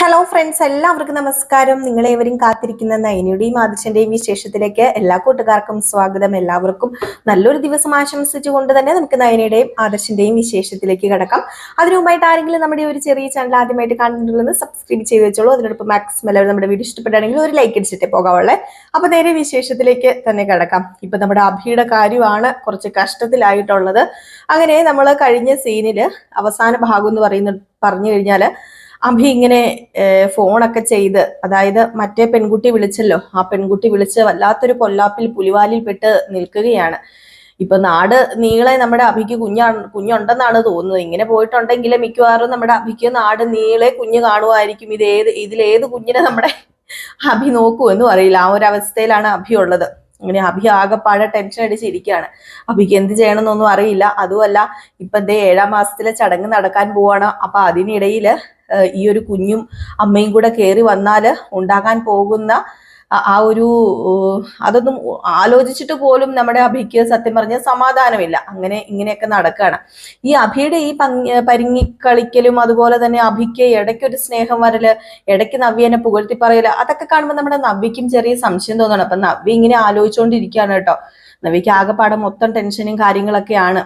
Hello friends എല്ലാവർക്കും നമസ്കാരം. നിങ്ങളേവരും കാത്തിരിക്കുന്ന നയനയുടെയും ആദിശന്റെയും വിശേഷത്തിലേക്ക് എല്ലാ കൂട്ടുകാർക്കും സ്വാഗതം. എല്ലാവർക്കും നല്ലൊരു ദിവസം ആശംസിച്ചുകൊണ്ട് തന്നെ നമുക്ക് നയനയുടെയും ആദർശന്റെയും വിശേഷത്തിലേക്ക് കിടക്കാം. അതിനു മുമ്പായിട്ട് ആരെങ്കിലും നമ്മുടെ ഒരു ചെറിയ ചാനൽ ആദ്യമായിട്ട് കാണുന്നുണ്ടെന്ന് സബ്സ്ക്രൈബ് ചെയ്ത് വെച്ചോളൂ. അതിനോടൊപ്പം മാക്സിമം എല്ലാവരും നമ്മുടെ വീഡിയോ ഇഷ്ടപ്പെട്ടാണെങ്കിൽ ഒരു ലൈക്ക് അടിച്ചിട്ടേ പോകാവുള്ളേ. അപ്പൊ നേരെ വിശേഷത്തിലേക്ക് തന്നെ കിടക്കാം. ഇപ്പൊ നമ്മുടെ അഭിയുടെ കാര്യമാണ് കുറച്ച് കഷ്ടത്തിലായിട്ടുള്ളത്. അങ്ങനെ നമ്മൾ കഴിഞ്ഞ സീനിൽ അവസാന ഭാഗം എന്ന് പറയുന്ന പറഞ്ഞു കഴിഞ്ഞാൽ അഭി ഇങ്ങനെ ഫോണൊക്കെ ചെയ്ത് അതായത് മറ്റേ പെൺകുട്ടി വിളിച്ചല്ലോ ആ പെൺകുട്ടി വിളിച്ച് വല്ലാത്തൊരു പൊല്ലാപ്പിൽ പുലിവാലിൽ പെട്ട് നിൽക്കുകയാണ്. ഇപ്പൊ നാട് നീളെ നമ്മുടെ അഭിക്ക് കുഞ്ഞാ കുഞ്ഞുണ്ടെന്നാണ് തോന്നുന്നത്. ഇങ്ങനെ പോയിട്ടുണ്ടെങ്കിൽ മിക്കവാറും നമ്മുടെ അഭിക്ക് നാട് നീളെ കുഞ്ഞ് കാണുമായിരിക്കും ഇത് ഏത് ഇതിലേത് കുഞ്ഞിനെ നമ്മുടെ അഭി എന്ന് അറിയില്ല. ആ ഒരു അവസ്ഥയിലാണ് അഭി ഉള്ളത്. അങ്ങനെ അഭി ആകെപ്പാടെ ടെൻഷൻ അടിച്ചിരിക്കുകയാണ് അഭിക്ക് എന്ത് ചെയ്യണമെന്നൊന്നും അറിയില്ല. അതുമല്ല ഇപ്പൊ എന്തേ ഏഴാം മാസത്തിലെ ചടങ്ങ് നടക്കാൻ പോവാണ്. അപ്പൊ അതിനിടയിൽ ഈ ഒരു കുഞ്ഞും അമ്മയും കൂടെ കയറി വന്നാൽ ഉണ്ടാകാൻ പോകുന്ന ആ- ഒരു അതൊന്നും ആലോചിച്ചിട്ട് പോലും നമ്മുടെ അഭിക്ക് സത്യം പറഞ്ഞ സമാധാനമില്ല. അങ്ങനെ ഇങ്ങനെയൊക്കെ നടക്കുകയാണ് ഈ അഭിയുടെ ഈ പരിങ്ങി പരിങ്ങിക്കളിക്കലും അതുപോലെ തന്നെ അഭിക്ക് ഇടയ്ക്ക് ഒരു സ്നേഹം വരൽ ഇടയ്ക്ക് നവ്യനെ പുകഴ്ത്തി പറയൽ അതൊക്കെ കാണുമ്പോൾ നമ്മുടെ നവ്യക്കും ചെറിയ സംശയം തോന്നണം അപ്പൊ നവ്യ ഇങ്ങനെ ആലോചിച്ചുകൊണ്ടിരിക്കുകയാണ് കേട്ടോ. നവ്യക്ക് ആകെപ്പാടെ മൊത്തം ടെൻഷനും കാര്യങ്ങളൊക്കെയാണ്.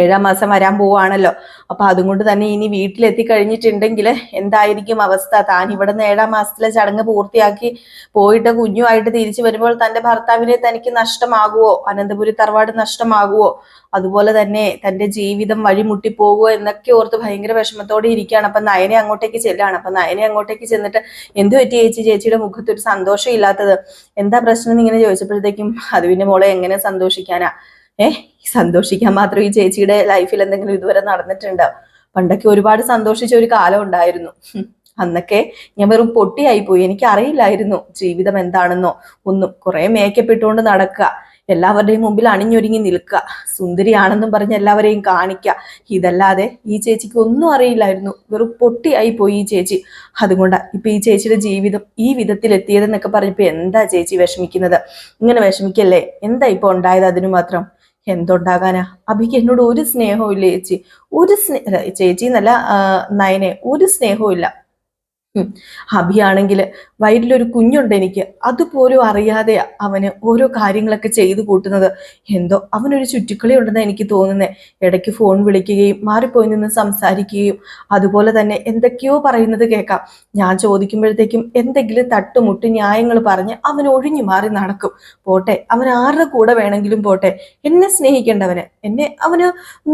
ഏഴാം മാസം വരാൻ പോവാണല്ലോ. അപ്പൊ അതുകൊണ്ട് തന്നെ ഇനി വീട്ടിലെത്തി കഴിഞ്ഞിട്ടുണ്ടെങ്കിൽ എന്തായിരിക്കും അവസ്ഥ? താൻ ഇവിടുന്ന് ഏഴാം മാസത്തിലെ ചടങ്ങ് പൂർത്തിയാക്കി പോയിട്ട് കുഞ്ഞുമായിട്ട് തിരിച്ചു വരുമ്പോൾ തന്റെ ഭർത്താവിനെ തനിക്ക് നഷ്ടമാകുവോ? അനന്തപുരി തറവാട് നഷ്ടമാകുവോ? അതുപോലെ തന്നെ തന്റെ ജീവിതം വഴിമുട്ടി പോകുമോ എന്നൊക്കെ ഓർത്ത് ഭയങ്കര വിഷമത്തോടെ ഇരിക്കുകയാണ്. അപ്പൊ നയനെ അങ്ങോട്ടേക്ക് ചെല്ലാണ്. അപ്പൊ നയനെ അങ്ങോട്ടേക്ക് ചെന്നിട്ട് എന്തു പറ്റി ചേച്ചി? ചേച്ചിയുടെ മുഖത്ത് ഒരു സന്തോഷം ഇല്ലാത്തത് എന്താ പ്രശ്നം എന്ന് ഇങ്ങനെ ചോദിച്ചപ്പോഴത്തേക്കും അത് പിന്നെ മോളെ എങ്ങനെ സന്തോഷിക്കാനാ? ഏഹ് സന്തോഷിക്കാൻ മാത്രം ഈ ചേച്ചിയുടെ ലൈഫിൽ എന്തെങ്കിലും ഇതുവരെ നടന്നിട്ടുണ്ടോ? പണ്ടൊക്കെ ഒരുപാട് സന്തോഷിച്ച ഒരു കാലം ഉണ്ടായിരുന്നു. അന്നൊക്കെ ഞാൻ വെറും പൊട്ടിയായി പോയി എനിക്ക് അറിയില്ലായിരുന്നു ജീവിതം എന്താണെന്നോ. ഒന്നും കുറെ മേക്കപ്പ് ഇട്ടുകൊണ്ട് നടക്കുക എല്ലാവരുടെയും മുമ്പിൽ അണിഞ്ഞൊരുങ്ങി നിൽക്കുക സുന്ദരിയാണെന്നും പറഞ്ഞ് എല്ലാവരെയും കാണിക്കുക. ഇതല്ലാതെ ഈ ചേച്ചിക്ക് ഒന്നും അറിയില്ലായിരുന്നു. വെറും പൊട്ടിയായി പോയി ഈ ചേച്ചി. അതുകൊണ്ടാ ഇപ്പൊ ഈ ചേച്ചിയുടെ ജീവിതം ഈ വിധത്തിൽ എത്തിയതെന്നൊക്കെ പറഞ്ഞപ്പോ എന്താ ചേച്ചി വിഷമിക്കുന്നത്? ഇങ്ങനെ വിഷമിക്കല്ലേ? എന്താ ഇപ്പൊ ഉണ്ടായത് അതിനു മാത്രം? എന്തുണ്ടാകാനാ അഭിക്ക് എന്നോട് ഒരു സ്നേഹവും ഇല്ല ചേച്ചി ഒരു സ്നേ ചേച്ചി എന്നല്ല നയനെ ഒരു സ്നേഹവും ഇല്ല. അഭിയാണെങ്കിൽ വയറ്റിലൊരു കുഞ്ഞുണ്ട് എനിക്ക്. അതുപോലും അറിയാതെ അവന് ഓരോ കാര്യങ്ങളൊക്കെ ചെയ്തു കൂട്ടുന്നത്. എന്തോ അവനൊരു ചുറ്റിക്കളി ഉണ്ടെന്ന് എനിക്ക് തോന്നുന്നത് ഇടയ്ക്ക് ഫോൺ വിളിക്കുകയും മാറിപ്പോയി നിന്ന് സംസാരിക്കുകയും. അതുപോലെ തന്നെ എന്തൊക്കെയോ പറയുന്നത് കേൾക്കാം. ഞാൻ ചോദിക്കുമ്പോഴത്തേക്കും എന്തെങ്കിലും തട്ടുമുട്ട് ന്യായങ്ങൾ പറഞ്ഞ് അവൻ ഒഴിഞ്ഞു മാറി നടക്കും. പോട്ടെ അവൻ ആരുടെ കൂടെ വേണമെങ്കിലും പോട്ടെ. എന്നെ സ്നേഹിക്കേണ്ടവന്. എന്നെ അവന്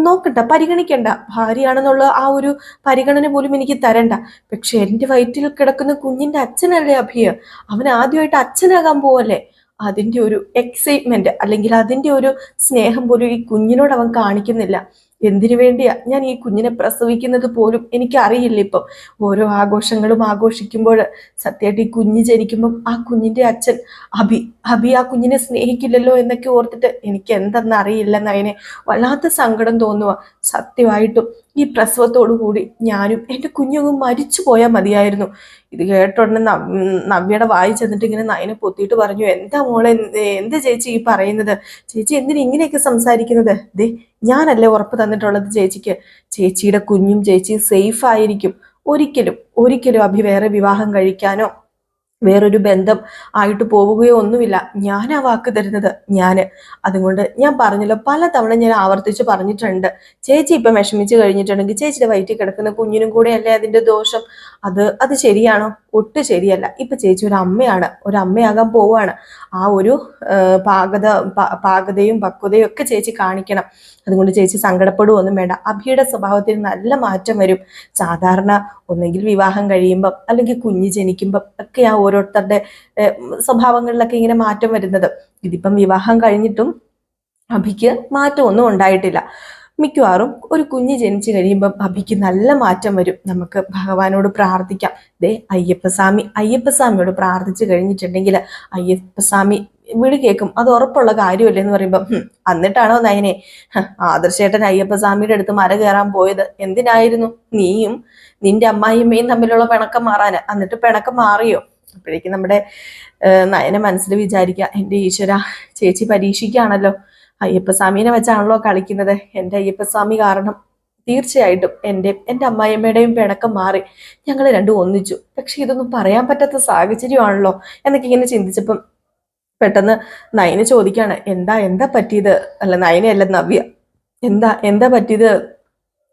നോക്കണ്ട പരിഗണിക്കണ്ട. ഭാര്യയാണെന്നുള്ള ആ ഒരു പരിഗണന പോലും എനിക്ക് തരണ്ട. പക്ഷെ എന്റെ വയറ്റിൽ കിടക്കുന്ന കുഞ്ഞിന്റെ അച്ഛനല്ലേ അഭിയ? അവൻ ആദ്യമായിട്ട് അച്ഛനാകാൻ പോവല്ലേ? അതിന്റെ ഒരു എക്സൈറ്റ്മെന്റ് അല്ലെങ്കിൽ അതിന്റെ ഒരു സ്നേഹം പോലും ഈ കുഞ്ഞിനോട് അവൻ കാണിക്കുന്നില്ല. എന്തിനു വേണ്ടിയാ? ഞാൻ ഈ കുഞ്ഞിനെ പ്രസവിക്കുന്നത് പോലും എനിക്ക് അറിയില്ല ഇപ്പം. ഓരോ ആഘോഷങ്ങളും ആഘോഷിക്കുമ്പോൾ സത്യമായിട്ട് ഈ കുഞ്ഞ് ജനിക്കുമ്പം ആ കുഞ്ഞിന്റെ അച്ഛൻ അഭി അഭി ആ കുഞ്ഞിനെ സ്നേഹിക്കില്ലല്ലോ എന്നൊക്കെ ഓർത്തിട്ട് എനിക്ക് എന്തെന്ന് അറിയില്ല വല്ലാത്ത സങ്കടം തോന്നുക സത്യമായിട്ടും ഈ കൂടി ഞാനും എന്റെ കുഞ്ഞുങ്ങും മരിച്ചു പോയാൽ മതിയായിരുന്നു. ഇത് കേട്ടോടനെ നവ്- നവ്യയുടെ വായി ചെന്നിട്ട് ഇങ്ങനെ നയനെ പൊത്തിയിട്ട് പറഞ്ഞു എന്താ മോളെ എന്ത് എന്ത് ചേച്ചി ഈ പറയുന്നത്? ചേച്ചി എന്തിനു ഇങ്ങനെയൊക്കെ സംസാരിക്കുന്നത്? ദേ ഞാനല്ലേ ഉറപ്പ് തന്നിട്ടുള്ളത് ചേച്ചിക്ക്. ചേച്ചിയുടെ കുഞ്ഞും ചേച്ചിയും സേഫ് ആയിരിക്കും. ഒരിക്കലും ഒരിക്കലും അഭി വേറെ വിവാഹം കഴിക്കാനോ വേറൊരു ബന്ധം ആയിട്ട് പോവുകയോ ഒന്നുമില്ല. ഞാൻ ആ വാക്ക് തരുന്നത്. ഞാൻ. അതുകൊണ്ട് ഞാൻ പറഞ്ഞല്ലോ പല തവണ ഞാൻ ആവർത്തിച്ച് പറഞ്ഞിട്ടുണ്ട്. ചേച്ചി ഇപ്പം വിഷമിച്ച് കഴിഞ്ഞിട്ടുണ്ടെങ്കിൽ ചേച്ചിയുടെ വയറ്റിൽ കിടക്കുന്ന കുഞ്ഞിനും കൂടെ അല്ലേ അതിന്റെ ദോഷം? അത് അത് ശരിയാണോ? ഒട്ടും ശരിയല്ല. ഇപ്പം ചേച്ചി ഒരു അമ്മയാണ്. ഒരു അമ്മയാകാൻ പോവുകയാണ്. ആ ഒരു പാകത പാകതയും പക്വതയും ഒക്കെ ചേച്ചി കാണിക്കണം. അതുകൊണ്ട് ചേച്ചി സങ്കടപ്പെടുകയൊന്നും വേണ്ട. അഭിയുടെ സ്വഭാവത്തിൽ നല്ല മാറ്റം വരും. സാധാരണ ഒന്നെങ്കിൽ വിവാഹം കഴിയുമ്പം അല്ലെങ്കിൽ കുഞ്ഞ് ജനിക്കുമ്പം ഒക്കെ ആ ഓരോരുത്തരുടെ സ്വഭാവങ്ങളിലൊക്കെ ഇങ്ങനെ മാറ്റം വരുന്നത്. ഇതിപ്പം വിവാഹം കഴിഞ്ഞിട്ടും അഭിക്ക് മാറ്റമൊന്നും ഉണ്ടായിട്ടില്ല. മിക്കവാറും ഒരു കുഞ്ഞ് ജനിച്ചു കഴിയുമ്പം അഭിക്ക് നല്ല മാറ്റം വരും. നമുക്ക് ഭഗവാനോട് പ്രാർത്ഥിക്കാം. ദേ അയ്യപ്പസ്വാമി അയ്യപ്പസ്വാമിയോട് പ്രാർത്ഥിച്ചു കഴിഞ്ഞിട്ടുണ്ടെങ്കിൽ അയ്യപ്പസ്വാമി വീട് കേൾക്കും. അത് ഉറപ്പുള്ള കാര്യമല്ലേ എന്ന് പറയുമ്പം "ഹും, എന്നിട്ടാണോ നയനെ? ആദർശേട്ടൻ അയ്യപ്പസ്വാമിയുടെ അടുത്ത് മര കയറാൻ പോയത്. എന്തിനായിരുന്നു? നീയും നിന്റെ അമ്മായിയമ്മയും തമ്മിലുള്ള പിണക്കം മാറാന് എന്നിട്ട് പിണക്കം മാറിയോ? അപ്പോഴേക്കും നമ്മുടെ നയന മനസ്സിൽ വിചാരിക്കുക എന്റെ ഈശ്വര ചേച്ചി പരീക്ഷിക്കുകയാണല്ലോ. അയ്യപ്പസ്വാമീനെ വെച്ചാണല്ലോ കളിക്കുന്നത്. എന്റെ അയ്യപ്പസ്വാമി കാരണം തീർച്ചയായിട്ടും എന്റെ എന്റെ അമ്മായിയമ്മയുടെയും പിണക്കം മാറി. ഞങ്ങൾ രണ്ടും ഒന്നിച്ചു. പക്ഷെ ഇതൊന്നും പറയാൻ പറ്റാത്ത സാഹചര്യമാണല്ലോ. എന്നൊക്കെ ഇങ്ങനെ ചിന്തിച്ചപ്പം പെട്ടെന്ന് നയന് ചോദിക്കുകയാണ് എന്താ എന്താ പറ്റിയത്? അല്ല നയനയല്ല നവ്യ. എന്താ എന്താ പറ്റിയത്?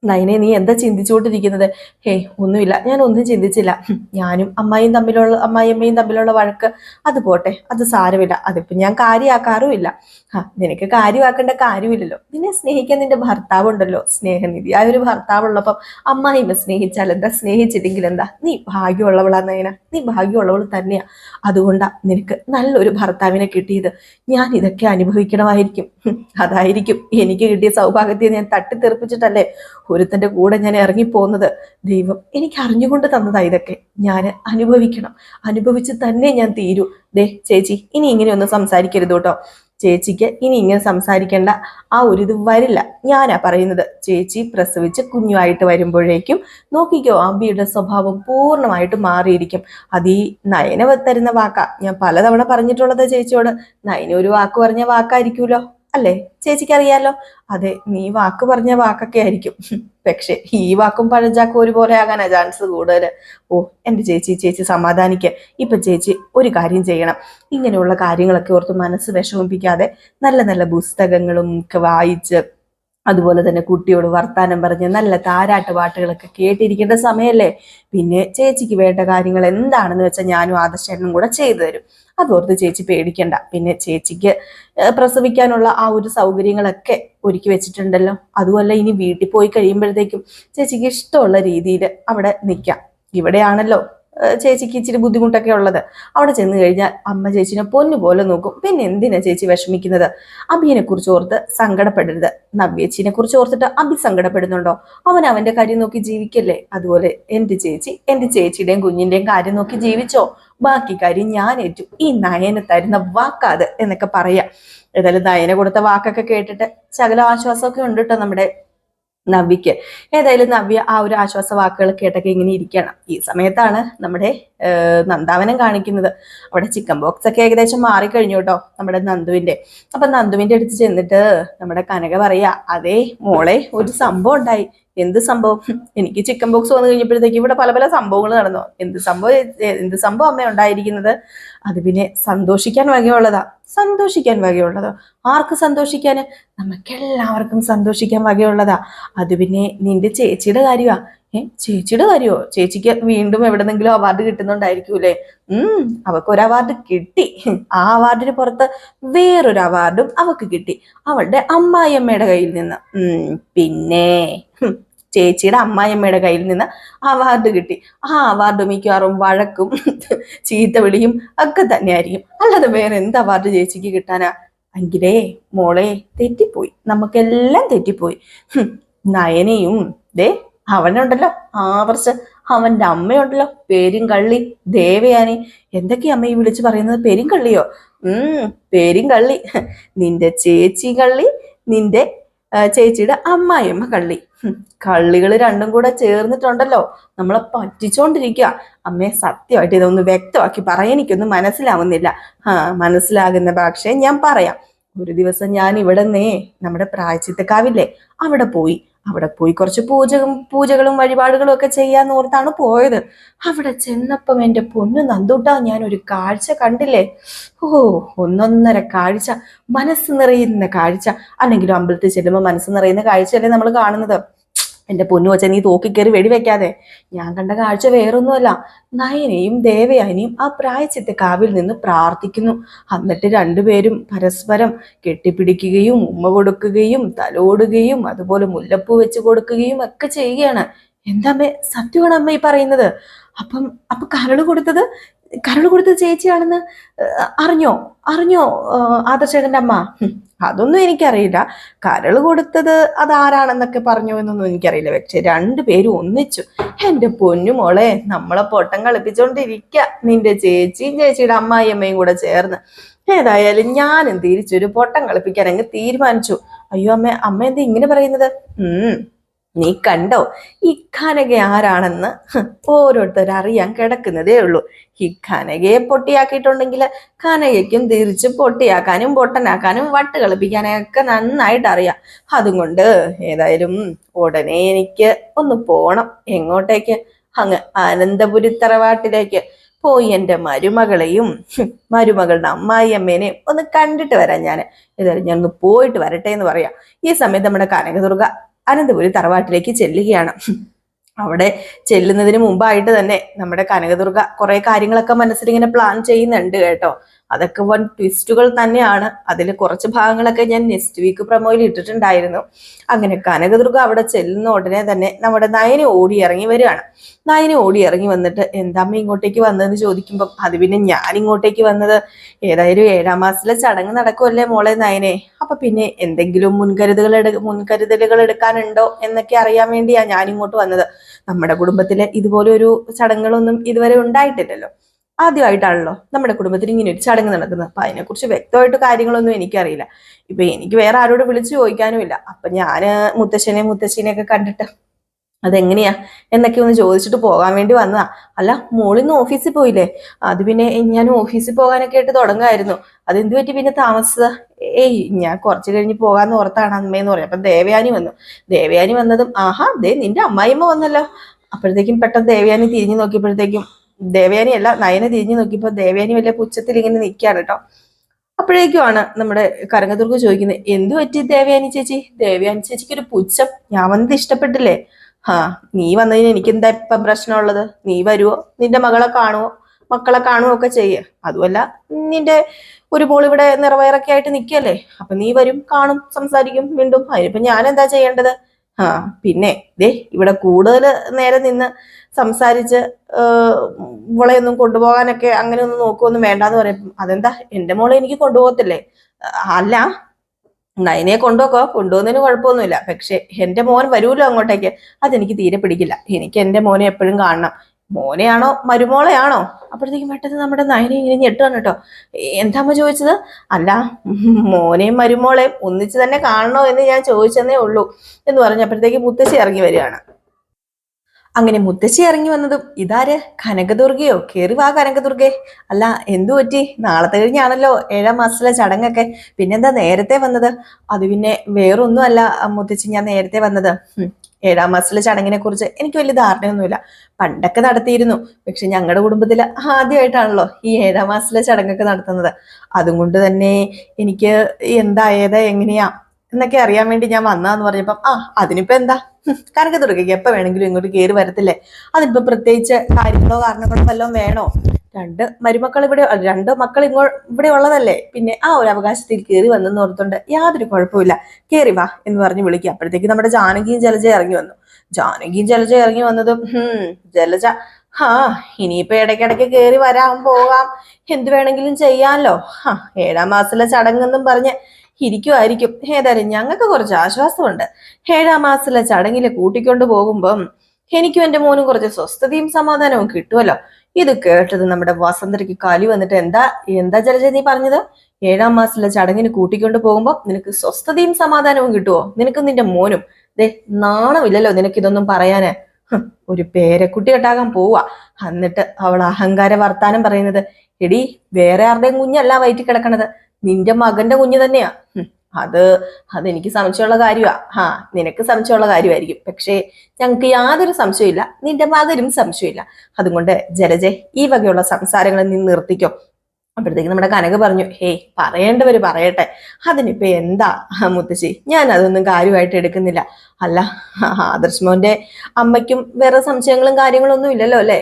നയനെ നീ എന്താ ചിന്തിച്ചുകൊണ്ടിരിക്കുന്നത്? ഹേയ് ഒന്നുമില്ല. ഞാൻ ഒന്നും ചിന്തിച്ചില്ല. ഞാനും അമ്മായിയും തമ്മിലുള്ള അമ്മായിയമ്മയും തമ്മിലുള്ള വഴക്ക് അത് പോട്ടെ അത് സാരമില്ല. അതിപ്പോൾ ഞാൻ കാര്യമാക്കാറുമില്ല. ആ നിനക്ക് കാര്യമാക്കേണ്ട കാര്യമില്ലല്ലോ. നിന്നെ സ്നേഹിക്കാൻ നിന്റെ ഭർത്താവുണ്ടല്ലോ. സ്നേഹനിധി ആ ഒരു ഭർത്താവുള്ളപ്പം അമ്മായിമ്മ സ്നേഹിച്ചാൽ എന്താ? സ്നേഹിച്ചില്ലെങ്കിൽ എന്താ? നീ ഭാഗ്യമുള്ളവളാ നയന നീ ഭാഗ്യമുള്ളവൾ തന്നെയാ. അതുകൊണ്ടാ നിനക്ക് നല്ലൊരു ഭർത്താവിനെ കിട്ടിയത്. ഞാൻ ഇതൊക്കെ അനുഭവിക്കണമായിരിക്കും. അതായിരിക്കും. എനിക്ക് കിട്ടിയ സൗഭാഗ്യത്തെ ഞാൻ തട്ടിത്തെറിപ്പിച്ചിട്ടല്ലേ ഒരുത്തന്റെ കൂടെ ഞാൻ ഇറങ്ങിപ്പോകുന്നത്? ദൈവം എനിക്ക് അറിഞ്ഞുകൊണ്ട് തന്നതാ ഇതൊക്കെ. ഞാൻ അനുഭവിക്കണം. അനുഭവിച്ച് തന്നെ ഞാൻ തീരൂ. ദേ ചേച്ചി ഇനി ഇങ്ങനെ ഇങ്ങനെയൊന്നും സംസാരിക്കരുത് കേട്ടോ. ചേച്ചിക്ക് ഇനി ഇങ്ങനെ സംസാരിക്കേണ്ട. ആ ഒരു ഇത് വരില്ല. ഞാനാ പറയുന്നത്. ചേച്ചി പ്രസവിച്ച് കുഞ്ഞുമായിട്ട് വരുമ്പോഴേക്കും നോക്കിക്കോ അബിയുടെ സ്വഭാവം പൂർണമായിട്ട് മാറിയിരിക്കും. അത് ഈ നയന തരുന്ന വാക്കാ. ഞാൻ പലതവണ പറഞ്ഞിട്ടുള്ളത് ചേച്ചിയോട്. നയന ഒരു വാക്ക് പറഞ്ഞ വാക്കായിരിക്കുമല്ലോ അല്ലേ? ചേച്ചിക്ക് അറിയാലോ അതെ നീ വാക്ക് പറഞ്ഞ വാക്കൊക്കെ ആയിരിക്കും. പക്ഷെ ഈ വാക്കും പഴഞ്ചാക്കും ഒരുപോലെ ആകാനാ ചാൻസ് കൂടുതൽ ഓ എന്റെ ചേച്ചി ചേച്ചി സമാധാനിക്കുക ഇപ്പൊ ചേച്ചി ഒരു കാര്യം ചെയ്യണം. ഇങ്ങനെയുള്ള കാര്യങ്ങളൊക്കെ ഓർത്ത് മനസ്സ് വിഷമിപ്പിക്കാതെ നല്ല നല്ല പുസ്തകങ്ങളും ഒക്കെ വായിച്ച് അതുപോലെ തന്നെ കുട്ടിയോട് വർത്താനം പറഞ്ഞ് നല്ല താരാട്ട് പാട്ടുകളൊക്കെ കേട്ടിരിക്കേണ്ട സമയമല്ലേ പിന്നെ ചേച്ചിക്ക് വേണ്ട കാര്യങ്ങൾ എന്താണെന്ന് വെച്ചാൽ ഞാനും ആദർശേട്ടനും കൂടെ ചെയ്തു തരും. അതോർത്ത് ചേച്ചി പേടിക്കണ്ട. പിന്നെ ചേച്ചിക്ക് പ്രസവിക്കാനുള്ള ആ ഒരു സൗകര്യങ്ങളൊക്കെ ഒരുക്കി വെച്ചിട്ടുണ്ടല്ലോ. അതുമല്ല ഇനി വീട്ടിൽ പോയി കഴിയുമ്പോഴത്തേക്കും ചേച്ചിക്ക് ഇഷ്ടമുള്ള രീതിയിൽ അവിടെ നിൽക്കാം. ഇവിടെയാണല്ലോ ചേച്ചിക്ക് ഇച്ചിരി ബുദ്ധിമുട്ടൊക്കെ ഉള്ളത്. അവിടെ ചെന്ന് കഴിഞ്ഞാൽ അമ്മ ചേച്ചിനെ പൊന്നുപോലെ നോക്കും. പിന്നെ എന്തിനാ ചേച്ചി വിഷമിക്കുന്നത്? അബിയെ കുറിച്ച് ഓർത്ത് സങ്കടപ്പെടരുത്. നവ്യേച്ചിനെ കുറിച്ച് ഓർത്തിട്ട് അബി സങ്കടപ്പെടുന്നുണ്ടോ? അവൻ അവന്റെ കാര്യം നോക്കി ജീവിക്കല്ലേ? അതുപോലെ എന്റെ ചേച്ചി എന്റെ ചേച്ചിയുടെയും കുഞ്ഞിന്റെയും കാര്യം നോക്കി ജീവിച്ചോ? ബാക്കി കാര്യം ഞാൻ ഏറ്റു. ഈ നയനെ തരുന്ന വാക്കാത് എന്നൊക്കെ പറയാം. ഏതായാലും നയന കൊടുത്ത വാക്കൊക്കെ കേട്ടിട്ട് ശകല ആശ്വാസമൊക്കെ ഉണ്ട് കേട്ടോ നമ്മുടെ നവ്യക്ക് ഏതായാലും നവ്യ ആ ഒരു ആശ്വാസ വാക്കുകൾ കേട്ടൊക്കെ ഇങ്ങനെ ഇരിക്കണം ഈ സമയത്താണ് നമ്മുടെ നന്ദാവനം കാണിക്കുന്നത്. അവിടെ ചിക്കൻ ബോക്സ് ഒക്കെ ഏകദേശം മാറിക്കഴിഞ്ഞു കേട്ടോ നമ്മുടെ നന്ദുവിന്റെ അപ്പൊ നന്ദുവിന്റെ അടുത്ത് ചെന്നിട്ട് നമ്മുടെ കനക പറയാ അതേ മോളെ ഒരു സംഭവം ഉണ്ടായി. എന്ത് സംഭവം? എനിക്ക് ചിക്കൻ ബോക്സ് വന്നു കഴിഞ്ഞപ്പോഴത്തേക്ക് ഇവിടെ പല പല സംഭവങ്ങൾ നടന്നു. എന്ത് സംഭവം? എന്ത് സംഭവം അമ്മ ഉണ്ടായിരിക്കുന്നത്? അത് പിന്നെ സന്തോഷിക്കാൻ വകയുള്ളതാ. സന്തോഷിക്കാൻ വകയുള്ളതോ. ആർക്ക് സന്തോഷിക്കാന് നമുക്കെല്ലാവർക്കും സന്തോഷിക്കാൻ വകയുള്ളതാ. അത് പിന്നെ നിന്റെ ചേച്ചിയുടെ കാര്യമാ ചേച്ചിയുടെ കാര്യമോ ചേച്ചിക്ക് വീണ്ടും എവിടെന്നെങ്കിലും അവാർഡ് കിട്ടുന്നുണ്ടായിരിക്കൂലേ ഉം അവക്ക് ഒരു അവാർഡ് കിട്ടി. ആ അവാർഡിന് പുറത്ത് വേറൊരു അവാർഡും അവക്ക് കിട്ടി. അവളുടെ അമ്മായിയമ്മയുടെ കയ്യിൽ നിന്ന്. ഉം പിന്നെ ചേച്ചിയുടെ അമ്മായിയമ്മയുടെ കയ്യിൽ നിന്ന് അവാർഡ് കിട്ടി. ആ അവാർഡ് മിക്കവാറും വഴക്കും ചീത്ത വിളിയും ഒക്കെ തന്നെയായിരിക്കും. അല്ലാതെ വേറെ എന്ത് അവാർഡ് ചേച്ചിക്ക് കിട്ടാനാ? എങ്കിലേ മോളെ തെറ്റിപ്പോയി. നമുക്കെല്ലാം തെറ്റിപ്പോയി. നയനയും ദേ അവനുണ്ടല്ലോ. ആവർച്ച് അവന്റെ അമ്മയുണ്ടല്ലോ. പേരും കള്ളി ദേവയാനി. എന്തൊക്കെയാ അമ്മ ഈ വിളിച്ചു പറയുന്നത്? കള്ളിയോ? ഉം കള്ളി. നിന്റെ ചേച്ചി കള്ളി നിന്റെ ചേച്ചിയുടെ അമ്മായിയമ്മ കള്ളി. കള്ളികൾ രണ്ടും കൂടെ ചേർന്നിട്ടുണ്ടല്ലോ. നമ്മളെ പറ്റിച്ചോണ്ടിരിക്കുക അമ്മയെ സത്യമായിട്ട് ഇതൊന്ന് വ്യക്തമാക്കി പറയാൻ എനിക്കൊന്നും മനസ്സിലാവുന്നില്ല. ആ മനസ്സിലാകുന്ന പക്ഷേ ഞാൻ പറയാം. ഒരു ദിവസം ഞാൻ ഇവിടെ നേ നമ്മുടെ പ്രായച്ചിത്തക്കാവില്ലേ അവിടെ പോയി. അവിടെ പോയി കുറച്ച് പൂജകളും പൂജകളും വഴിപാടുകളും ഒക്കെ ചെയ്യാന്ന് ഓർത്താണ് പോയത്. അവിടെ ചെന്നപ്പം എന്റെ പൊന്നു നന്ദൂട്ടാ ഞാൻ ഒരു കാഴ്ച കണ്ടില്ലേ? ഓ ഒന്നൊന്നര കാഴ്ച മനസ്സ് നിറയുന്ന കാഴ്ച. അല്ലെങ്കിലും അമ്പലത്തിൽ ചെല്ലുമ്പോൾ മനസ്സ് നിറയുന്ന കാഴ്ചയല്ലേ നമ്മൾ കാണുന്നത്? എന്റെ പൊന്നു വച്ച നീ തോക്കിക്കേറി വെടിവെക്കാതെ. ഞാൻ കണ്ട കാഴ്ച വേറൊന്നുമല്ല. നയനയും ദേവയാനിയും ആ പ്രായച്ചിത്തെ കാവിൽ നിന്ന് പ്രാർത്ഥിക്കുന്നു. എന്നിട്ട് രണ്ടുപേരും പരസ്പരം കെട്ടിപ്പിടിക്കുകയും ഉമ്മ കൊടുക്കുകയും തലോടുകയും അതുപോലെ മുല്ലപ്പൂ വെച്ച് കൊടുക്കുകയും ഒക്കെ ചെയ്യുകയാണ്. എന്താ അമ്മേ? സത്യമാണ് അമ്മ ഈ പറയുന്നത്? അപ്പം അപ്പൊ കരൾ കൊടുത്തത് കരൾ കൊടുത്തത് ചേച്ചിയാണെന്ന് അറിഞ്ഞോ? അറിഞ്ഞോ ആദർശകന്റെ അമ്മ? അതൊന്നും എനിക്കറിയില്ല. കരൾ കൊടുത്തത് അതാരാണെന്നൊക്കെ പറഞ്ഞു എന്നൊന്നും എനിക്കറിയില്ല. പക്ഷെ രണ്ടുപേരും ഒന്നിച്ചു. എന്റെ പൊന്നുമോളെ നമ്മളെ പൊട്ടം കളിപ്പിച്ചോണ്ടിരിക്ക. നിന്റെ ചേച്ചിയും ചേച്ചിയുടെ അമ്മായിയമ്മയും കൂടെ ചേർന്ന്. ഏതായാലും ഞാനും തിരിച്ചൊരു പൊട്ടം കളിപ്പിക്കാൻ അങ്ങ് തീരുമാനിച്ചു. അയ്യോ അമ്മ അമ്മ എന്താ ഇങ്ങനെ പറയുന്നത്? ഉം. നീ കണ്ടോ? ഈ കനക ആരാണെന്ന്? ഓരോരുത്തർ അറിയാൻ കിടക്കുന്നതേ ഉള്ളൂ. ഈ കനകയെ പൊട്ടിയാക്കിയിട്ടുണ്ടെങ്കിൽ കനകയ്ക്കും തിരിച്ച് പൊട്ടിയാക്കാനും പൊട്ടനാക്കാനും വട്ട് കളിപ്പിക്കാനൊക്കെ നന്നായിട്ട് അറിയാം. അതുകൊണ്ട് ഏതായാലും ഉടനെ എനിക്ക് ഒന്ന് പോണം. എങ്ങോട്ടേക്ക്? അങ്ങ് അനന്തപുരി തറവാട്ടിലേക്ക് പോയി എന്റെ മരുമകളെയും മരുമകളുടെ അമ്മായിയമ്മേനെയും ഒന്ന് കണ്ടിട്ട് വരാം ഞാൻ ഏതായാലും ഞാൻ ഒന്ന് പോയിട്ട് വരട്ടെ എന്ന് പറയാം. ഈ സമയത്ത് നമ്മുടെ കനകദുർഗ അനന്തപുരി തറവാട്ടിലേക്ക് ചെല്ലുകയാണ്. അവിടെ ചെല്ലുന്നതിന് മുമ്പായിട്ട് തന്നെ നമ്മുടെ കനകദുർഗ കുറെ കാര്യങ്ങളൊക്കെ മനസ്സിലിങ്ങനെ പ്ലാൻ ചെയ്യുന്നുണ്ട് കേട്ടോ. അതൊക്കെ വൺ ട്വിസ്റ്റുകൾ തന്നെയാണ്. അതിൽ കുറച്ച് ഭാഗങ്ങളൊക്കെ ഞാൻ നെക്സ്റ്റ് വീക്ക് പ്രൊമോയിൽ ഇട്ടിട്ടുണ്ടായിരുന്നു. അങ്ങനെ കനകദുർഗ അവിടെ ചെല്ലുന്ന ഉടനെ തന്നെ നമ്മുടെ നയനെ ഓടി ഇറങ്ങി വരികയാണ്. നയനെ ഓടി ഇറങ്ങി വന്നിട്ട് എന്താമ്മ ഇങ്ങോട്ടേക്ക് വന്നതെന്ന് ചോദിക്കുമ്പം അത് പിന്നെ ഞാൻ ഇങ്ങോട്ടേക്ക് വന്നത്. ഏതായാലും ഏഴാം മാസത്തിലെ ചടങ്ങ് നടക്കുമല്ലേ മോളെ നയനെ? അപ്പൊ പിന്നെ എന്തെങ്കിലും മുൻകരുതലുകൾ എടു മുൻകരുതലുകൾ എടുക്കാനുണ്ടോ എന്നൊക്കെ അറിയാൻ വേണ്ടിയാണ് ഞാൻ ഇങ്ങോട്ട് വന്നത്. നമ്മുടെ കുടുംബത്തിലെ ഇതുപോലെ ഒരു ചടങ്ങുകളൊന്നും ഇതുവരെ ഉണ്ടായിട്ടില്ലല്ലോ. ആദ്യമായിട്ടാണല്ലോ നമ്മുടെ കുടുംബത്തിൽ ഇങ്ങനെ ഒരു ചടങ്ങ് നടക്കുന്നത്. അപ്പൊ അതിനെക്കുറിച്ച് വ്യക്തമായിട്ട് കാര്യങ്ങളൊന്നും എനിക്കറിയില്ല. ഇപ്പൊ എനിക്ക് വേറെ ആരോട് വിളിച്ചു ചോദിക്കാനുമില്ല. അപ്പൊ ഞാൻ മുത്തശ്ശനെ മുത്തശ്ശിനെ ഒക്കെ കണ്ടിട്ട് അതെങ്ങനെയാ എന്നൊക്കെ ഒന്ന് ചോദിച്ചിട്ട് പോകാൻ വേണ്ടി വന്നതാ. അല്ല മോളിന്ന് ഓഫീസിൽ പോയില്ലേ? അത് പിന്നെ ഞാൻ ഓഫീസിൽ പോകാനൊക്കെ ആയിട്ട് തുടങ്ങായിരുന്നു. അതെന്ത് പറ്റി പിന്നെ താമസിച്ചത്? ഏയ് ഞാൻ കുറച്ച് കഴിഞ്ഞ് പോകാന്ന് ഓർത്താണ് അമ്മയെന്ന് പറഞ്ഞു അപ്പൊ ദേവയാനി വന്നു. ദേവയാനി വന്നതും ആഹാ ദേ നിന്റെ അമ്മായിമ്മ വന്നല്ലോ. അപ്പോഴത്തേക്കും പെട്ടെന്ന് ദേവയാനി തിരിഞ്ഞു നോക്കിയപ്പോഴത്തേക്കും ദേവയാനി അല്ല നയന തിരിഞ്ഞു നോക്കിയപ്പോ ദേവയാനി വലിയ പുച്ഛത്തിൽ ഇങ്ങനെ നിൽക്കുകയാണ് കേട്ടോ അപ്പോഴേക്കുമാണ് നമ്മുടെ കരങ്ങതുർക്ക് ചോദിക്കുന്നത് എന്തു പറ്റി ദേവയാനി ചേച്ചി? ദേവയാനി ചേച്ചിക്ക് ഒരു പുച്ഛം. ഞാൻ വന്നത് ഇഷ്ടപ്പെട്ടില്ലേ? ആ നീ വന്നതിന് എനിക്ക് എന്താ ഇപ്പം പ്രശ്നമുള്ളത്? നീ വരുവോ? നിന്റെ മകളെ കാണുവോ? മക്കളെ കാണുവോ ഒക്കെ ചെയ്യേ. അതുമല്ല നിന്റെ ഒരു മോൾ ഇവിടെ നിറവയറൊക്കെ ആയിട്ട് നിൽക്കല്ലേ അപ്പൊ നീ വരും കാണും സംസാരിക്കും വീണ്ടും അതിനിപ്പോ ഞാൻ എന്താ ചെയ്യേണ്ടത്? ആ പിന്നെ ദേ ഇവിടെ കൂടുതൽ നേരെ നിന്ന് സംസാരിച്ച് ഇവളെയൊന്നും കൊണ്ടുപോകാനൊക്കെ അങ്ങനെ ഒന്നും നോക്കുമൊന്നും വേണ്ടാന്ന് പറയും. അതെന്താ? എന്റെ മോളെ എനിക്ക് കൊണ്ടുപോകത്തില്ലേ? അല്ല നയനെ കൊണ്ടുപോക്കോ? കൊണ്ടുപോകുന്നതിന് കുഴപ്പമൊന്നുമില്ല. പക്ഷെ എന്റെ മോൻ വരൂല്ലോ അങ്ങോട്ടേക്ക്. അതെനിക്ക് തീരെ പിടിക്കില്ല. എനിക്ക് എന്റെ മോനെ എപ്പോഴും കാണണം. മോനെയാണോ? മരുമോളെയാണോ? അപ്പോഴത്തേക്കും പെട്ടെന്ന് നമ്മുടെ നയനെ ഇങ്ങനെ ഞെട്ടുകയാണ് കേട്ടോ. എന്താ അമ്മ ചോദിച്ചത്? അല്ല മോനെയും മരുമോളെയും ഒന്നിച്ച് തന്നെ കാണണോ എന്ന് ഞാൻ ചോദിച്ചെന്നേ ഉള്ളൂ എന്ന് പറഞ്ഞപ്പോഴത്തേക്ക് മുത്തശ്ശി ഇറങ്ങി വരികയാണ്. അങ്ങനെ മുത്തശ്ശി ഇറങ്ങി വന്നതും ഇതാര്? കനകദുർഗയോ? കയറി വാ കനകദുർഗേ. അല്ല എന്തു പറ്റി? നാളത്തെ കഴിഞ്ഞാണല്ലോ ഏഴാം മാസത്തിലെ ചടങ്ങൊക്കെ. പിന്നെന്താ നേരത്തെ വന്നത്? അത് പിന്നെ വേറൊന്നുമല്ല മുത്തശ്ശി ഞാൻ നേരത്തെ വന്നത്. ഏഴാം മാസത്തിലെ ചടങ്ങിനെ കുറിച്ച് എനിക്ക് വലിയ ധാരണയൊന്നുമില്ല. പണ്ടൊക്കെ നടത്തിയിരുന്നു. പക്ഷെ ഞങ്ങളുടെ കുടുംബത്തിൽ ആദ്യമായിട്ടാണല്ലോ ഈ ഏഴാം മാസത്തിലെ ചടങ്ങൊക്കെ നടത്തുന്നത്. അതും കൊണ്ട് തന്നെ എനിക്ക് എന്തായത് എങ്ങനെയാ? എന്നൊക്കെ അറിയാൻ വേണ്ടി ഞാൻ വന്നാന്ന് പറഞ്ഞപ്പം ആ അതിനിപ്പോ എന്താ? ഹും, കനകദുർഗയ്ക്ക് എപ്പോ വേണമെങ്കിലും ഇങ്ങോട്ട് കയറി വരത്തില്ലേ? അതിനിപ്പോ പ്രത്യേകിച്ച് കാര്യങ്ങളോ കാരണങ്ങളോ വല്ലതും വേണോ? രണ്ട് മരുമക്കൾ ഇവിടെ രണ്ട് മക്കൾ ഇങ്ങോ ഇവിടെ ഉള്ളതല്ലേ? പിന്നെ ആ ഒരു അവകാശത്തിൽ കയറി വന്നെന്ന് ഓർത്തുകൊണ്ട് യാതൊരു കുഴപ്പമില്ല കയറി വാ എന്ന് പറഞ്ഞ് വിളിക്കുക അപ്പോഴത്തേക്ക് നമ്മുടെ ജാനകിയും ജലജ ഇറങ്ങി വന്നു. ജാനകിയും ജലജ ഇറങ്ങി വന്നതും ഹും ജലജ ഹാ ഇനിയിപ്പോ ഇടയ്ക്കിടയ്ക്ക് കയറി വരാൻ പോകാം. എന്ത് വേണമെങ്കിലും ചെയ്യാമല്ലോ ഹാ ഏഴാം മാസത്തിലെ ചടങ്ങെന്നും പറഞ്ഞ് ഇരിക്കുമായിരിക്കും ഏതായാലും ഞങ്ങൾക്ക് കുറച്ച് ആശ്വാസമുണ്ട്. ഏഴാം മാസത്തിലെ ചടങ്ങിൽ കൂട്ടിക്കൊണ്ടു പോകുമ്പം എനിക്കും എന്റെ മോനും കുറച്ച് സ്വസ്ഥതയും സമാധാനവും കിട്ടുമല്ലോ ഇത് കേട്ടത് നമ്മുടെ വസന്തരയ്ക്ക് കലി വന്നിട്ട് എന്താ എന്താ ജലജ നീ പറഞ്ഞത്? ഏഴാം മാസത്തിലെ ചടങ്ങിന് കൂട്ടിക്കൊണ്ട് പോകുമ്പോൾ നിനക്ക് സ്വസ്ഥതയും സമാധാനവും കിട്ടുമോ നിനക്കും നിന്റെ മോനും ദേ നാണമില്ലല്ലോ നിനക്ക് ഇതൊന്നും പറയാന് ഒരു പേരക്കുട്ടി കെട്ടാകാൻ പോവാ എന്നിട്ട് അവൾ അഹങ്കാര വർത്താനം പറയുന്നത് എടി വേറെ ആരുടെയും കുഞ്ഞല്ല വയറ്റി കിടക്കണത് നിന്റെ മകന്റെ കുഞ്ഞ് തന്നെയാ. അത് അതെനിക്ക് സംശയമുള്ള കാര്യമാ ഹാ നിനക്ക് സംശയമുള്ള കാര്യമായിരിക്കും. പക്ഷേ ഞങ്ങൾക്ക് യാതൊരു സംശയമില്ല നിന്റെ മകനും സംശയമില്ല അതുകൊണ്ട് ജലജെ ഈ വകയുള്ള സംസാരങ്ങൾ നീ നിർത്തിക്കോ. അപ്പോഴത്തേക്ക് നമ്മുടെ കനക പറഞ്ഞു ഹേയ് പറയേണ്ടവര് പറയട്ടെ. അതിനിപ്പോ എന്താ മുത്തശ്ശി? ഞാൻ അതൊന്നും കാര്യമായിട്ട് എടുക്കുന്നില്ല. അല്ല ആദർശ് മോന്റെ അമ്മയ്ക്കും വേറെ സംശയങ്ങളും കാര്യങ്ങളും ഒന്നും ഇല്ലല്ലോ അല്ലേ?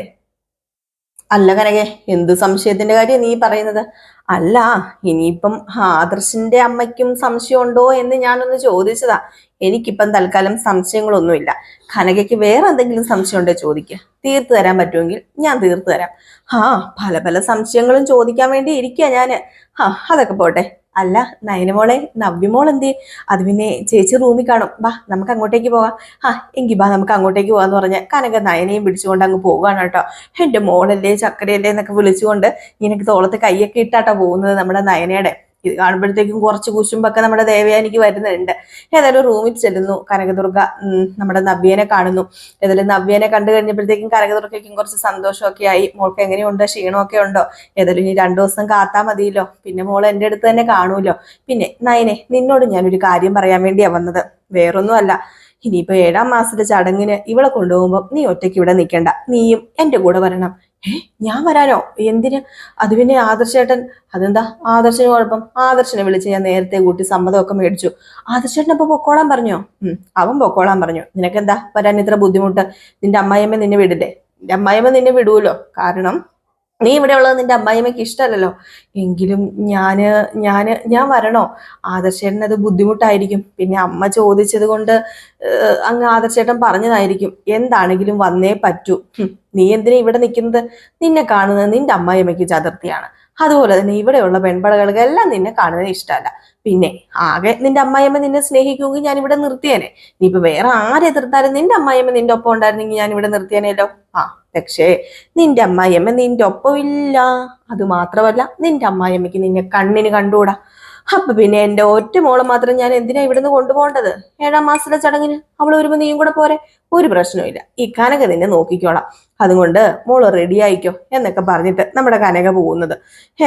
അല്ല കനകെ എന്ത് സംശയത്തിന്റെ കാര്യം നീ പറയുന്നത്? അല്ല ഇനിയിപ്പം ആദർശിന്റെ അമ്മയ്ക്കും സംശയമുണ്ടോ എന്ന് ഞാനൊന്ന് ചോദിച്ചതാ. എനിക്കിപ്പം തൽക്കാലം സംശയങ്ങളൊന്നുമില്ല. കനകയ്ക്ക് വേറെ എന്തെങ്കിലും സംശയം ഉണ്ടോ ചോദിക്കുക തീർത്തു തരാൻ പറ്റുമെങ്കിൽ ഞാൻ തീർത്തു തരാം. ആ പല പല സംശയങ്ങളും ചോദിക്കാൻ വേണ്ടി ഇരിക്കുക ഞാൻ ആ അതൊക്കെ പോട്ടെ. അല്ല നയനമോളെ നവ്യമോൾ എന്തേ? അത് പിന്നെ ചേച്ചി റൂമിൽ കാണും. ബാ നമുക്ക് അങ്ങോട്ടേക്ക് പോവാം ആ എങ്കിൽ ബാ നമുക്ക് അങ്ങോട്ടേക്ക് പോവാന്ന് പറഞ്ഞ കനക നയനയും പിടിച്ചുകൊണ്ട് അങ്ങ് പോവുകയാണ് കേട്ടോ. എന്റെ മോളല്ലേ ചക്കരയല്ലേ എന്നൊക്കെ വിളിച്ചുകൊണ്ട് നിനക്ക് തോളത്ത് കൈയൊക്കെ ഇട്ടാട്ടോ പോകുന്നത് നമ്മുടെ നയനയുടെ. ഇത് കാണുമ്പോഴത്തേക്കും കുറച്ച് കുശുമ്പൊക്കെ നമ്മുടെ ദേവയാനിക്ക് വരുന്നുണ്ട്. ഏതായാലും റൂമിൽ ചെല്ലുന്നു. കനകദുർഗ നമ്മുടെ നവ്യനെ കാണുന്നു. ഏതായാലും നവ്യനെ കണ്ടു കഴിഞ്ഞപ്പോഴത്തേക്കും കനകദുർഗയ്ക്കും കുറച്ച് സന്തോഷമൊക്കെ ആയി. മോൾക്ക് എങ്ങനെയുണ്ട്? ക്ഷീണമൊക്കെ ഉണ്ടോ? ഏതായാലും ഇനി രണ്ടു ദിവസം കാത്താ മതിയല്ലോ. പിന്നെ മോൾ എന്റെ അടുത്ത് തന്നെ കാണൂല്ലോ പിന്നെ നയനെ നിന്നോട് ഞാനൊരു കാര്യം പറയാൻ വേണ്ടിയാ വന്നത്. വേറൊന്നുമല്ല. ഇനിയിപ്പോ ഏഴാം മാസത്തെ ചടങ്ങിന് ഇവളെ കൊണ്ടുപോകുമ്പോൾ നീ ഒറ്റയ്ക്ക് ഇവിടെ നിൽക്കണ്ട. നീയും എന്റെ കൂടെ വരണം. ഏ ഞാൻ വരാനോ? എന്തിന്? അത് പിന്നെ ആദർശേട്ടൻ അതെന്താ? ആദർശന് കുഴപ്പം. ആദർശനെ വിളിച്ച് ഞാൻ നേരത്തെ കൂട്ടി സമ്മതമൊക്കെ മേടിച്ചു. ആദർശേട്ടൻ അപ്പൊ പൊക്കോളാൻ പറഞ്ഞോ? അവൻ പൊക്കോളാൻ പറഞ്ഞു. നിനക്കെന്താ? വരാൻ ഇത്ര ബുദ്ധിമുട്ട്. നിന്റെ അമ്മായിയമ്മ നിന്നെ വിടില്ലേ? നിന്റെ അമ്മായിയമ്മ നിന്നെ വിടൂലോ? കാരണം നീ ഇവിടെ ഉള്ളത് നിന്റെ അമ്മായിമ്മയ്ക്ക് ഇഷ്ടമല്ലല്ലോ. എങ്കിലും ഞാൻ ഞാൻ ഞാൻ വരണോ? ആദർശേട്ടന് അത് ബുദ്ധിമുട്ടായിരിക്കും. പിന്നെ അമ്മ ചോദിച്ചത് കൊണ്ട് അങ്ങ് ആദർശേട്ടൻ പറഞ്ഞതായിരിക്കും. എന്താണെങ്കിലും വന്നേ പറ്റൂ. നീ എന്തിനാ ഇവിടെ നിൽക്കുന്നത്? നിന്നെ കാണുന്നത് നിന്റെ അമ്മായിമ്മയ്ക്ക് ചതുർത്ഥിയാണ്. അതുപോലെ തന്നെ ഇവിടെയുള്ള പെൺപടകൾക്ക് എല്ലാം നിന്നെ കാണുന്നത് ഇഷ്ടമല്ല. പിന്നെ ആകെ നിന്റെ അമ്മായിയമ്മ നിന്നെ സ്നേഹിക്കുമെങ്കിൽ ഞാൻ ഇവിടെ നിർത്തിയേനെ. ഇനിയിപ്പോ വേറെ ആരെ ആരെതിർത്താലും നിന്റെ അമ്മായിയമ്മ നിന്റെ ഒപ്പം ഉണ്ടായിരുന്നെങ്കിൽ ഞാൻ ഇവിടെ നിർത്തിയേനെയല്ലോ ആ. പക്ഷേ നിന്റെ അമ്മായിയമ്മ നിന്റെ ഒപ്പമില്ല. അത് മാത്രമല്ല നിന്റെ അമ്മായിയമ്മയ്ക്ക് നിന്നെ കണ്ണിന് കണ്ടുകൂടാ? അപ്പൊ പിന്നെ എന്റെ ഒറ്റ മോളെ മാത്രം ഞാൻ എന്തിനാ ഇവിടുന്ന് കൊണ്ടുപോകേണ്ടത്? ഏഴാം മാസത്തിലെ ചടങ്ങിന് അവൾ വരുമ്പോ നീയും കൂടെ പോരെ? ഒരു പ്രശ്നവുമില്ല ഈ കനക നിന്നെ നോക്കിക്കോളാം. അതുകൊണ്ട് മോൾ റെഡി ആയിക്കോ എന്നൊക്കെ പറഞ്ഞിട്ട് നമ്മുടെ കനക പോകുന്നത്.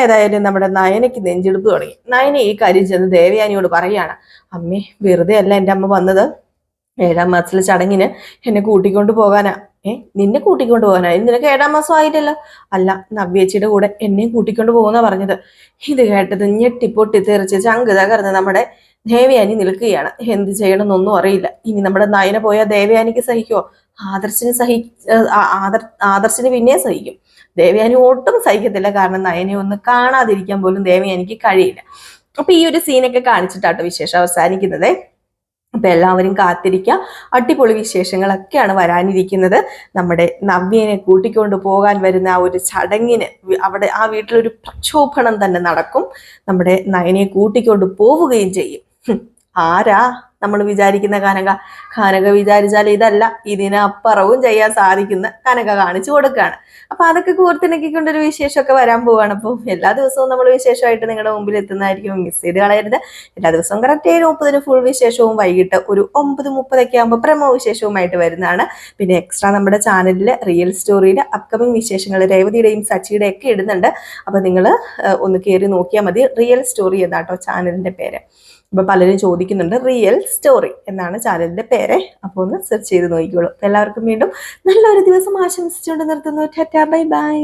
ഏതായാലും നമ്മുടെ നയനയ്ക്ക് നെഞ്ചെടുപ്പ് തുടങ്ങി. നയന ഈ കാര്യം ചെന്ന് ദേവയാനിയോട് പറയാണ് അമ്മേ വെറുതെ അല്ല എന്റെ അമ്മ വന്നത്? ഏഴാം മാസത്തിലെ ചടങ്ങിന് എന്നെ കൂട്ടിക്കൊണ്ട് പോകാനാ. ഏ നിന്നെ കൂട്ടിക്കൊണ്ട് പോകാനായി നിനക്ക് ഏഴാം മാസം ആയില്ലല്ലോ. അല്ല നവ്യേച്ചിയുടെ കൂടെ എന്നെയും കൂട്ടിക്കൊണ്ട് പോകുന്ന പറഞ്ഞത്. ഇത് കേട്ടത് ഞെട്ടിപ്പൊട്ടി തെറിച്ച് ചങ്ക് തകർന്ന് നമ്മുടെ ദേവയാനി നിൽക്കുകയാണ്. എന്ത് ചെയ്യണമെന്നൊന്നും അറിയില്ല. ഇനി നമ്മുടെ നയന പോയ ദേവയാനിക്ക് സഹിക്കുമോ ആദർശിന് സഹി ഏഹ് ആദർ ആദർശിന് പിന്നെയും സഹിക്കും. ദേവയാനി ഒട്ടും സഹിക്കത്തില്ല. കാരണം നയനെ ഒന്ന് കാണാതിരിക്കാൻ പോലും ദേവയാനിക്ക് കഴിയില്ല. അപ്പൊ ഈ ഒരു സീനൊക്കെ കാണിച്ചിട്ടാട്ടോ വിശേഷം അവസാനിക്കുന്നത്. അപ്പൊ എല്ലാവരും കാത്തിരിക്കുക അടിപൊളി വിശേഷങ്ങളൊക്കെയാണ് വരാനിരിക്കുന്നത്. നമ്മുടെ നവ്യനെ കൂട്ടിക്കൊണ്ട് പോകാൻ വരുന്ന ആ ഒരു ചടങ്ങിന് അവിടെ ആ വീട്ടിലൊരു പ്രക്ഷോഭണം തന്നെ നടക്കും. നമ്മുടെ നയനെ കൂട്ടിക്കൊണ്ട് പോവുകയും ചെയ്യും. ആരാ? നമ്മൾ വിചാരിക്കുന്ന കനക. കനക വിചാരിച്ചാൽ ഇതല്ല ഇതിനപ്പുറവും ചെയ്യാൻ സാധിക്കുന്ന കനക കാണിച്ചു കൊടുക്കുകയാണ്. അപ്പൊ അതൊക്കെ കൂർത്തിണക്കിക്കൊണ്ടൊരു വിശേഷമൊക്കെ വരാൻ പോവാണ്. അപ്പോൾ എല്ലാ ദിവസവും നമ്മൾ വിശേഷമായിട്ട് നിങ്ങളുടെ മുമ്പിൽ എത്തുന്നതായിരിക്കും. മിസ് ചെയ്ത് കളയരുത്. എല്ലാ ദിവസവും കറക്റ്റ് ഏഴ് മുപ്പതിന് ഫുൾ വിശേഷവും വൈകിട്ട് ഒരു ഒമ്പത് മുപ്പതൊക്കെ ആകുമ്പോൾ പ്രമോ വിശേഷവുമായിട്ട് വരുന്നതാണ്. പിന്നെ എക്സ്ട്രാ നമ്മുടെ ചാനലിൽ റിയൽ സ്റ്റോറിയിൽ അപ്കമിങ് വിശേഷങ്ങൾ രേവതിയുടെയും സച്ചിയുടെയും ഒക്കെ ഇടുന്നുണ്ട്. അപ്പൊ നിങ്ങൾ ഒന്ന് കയറി നോക്കിയാൽ മതി. റിയൽ സ്റ്റോറി എന്നാട്ടോ ചാനലിന്റെ പേര്. അപ്പൊ പലരും ചോദിക്കുന്നുണ്ട് റിയൽ സ്റ്റോറി എന്നാണ് ചാനലിന്റെ പേര്. അപ്പോൾ ഒന്ന് സെർച്ച് ചെയ്ത് നോക്കിക്കോളൂ. എല്ലാവർക്കും വീണ്ടും നല്ലൊരു ദിവസം ആശംസിച്ചുകൊണ്ട് നിർത്തുന്നു. Tata bye bye.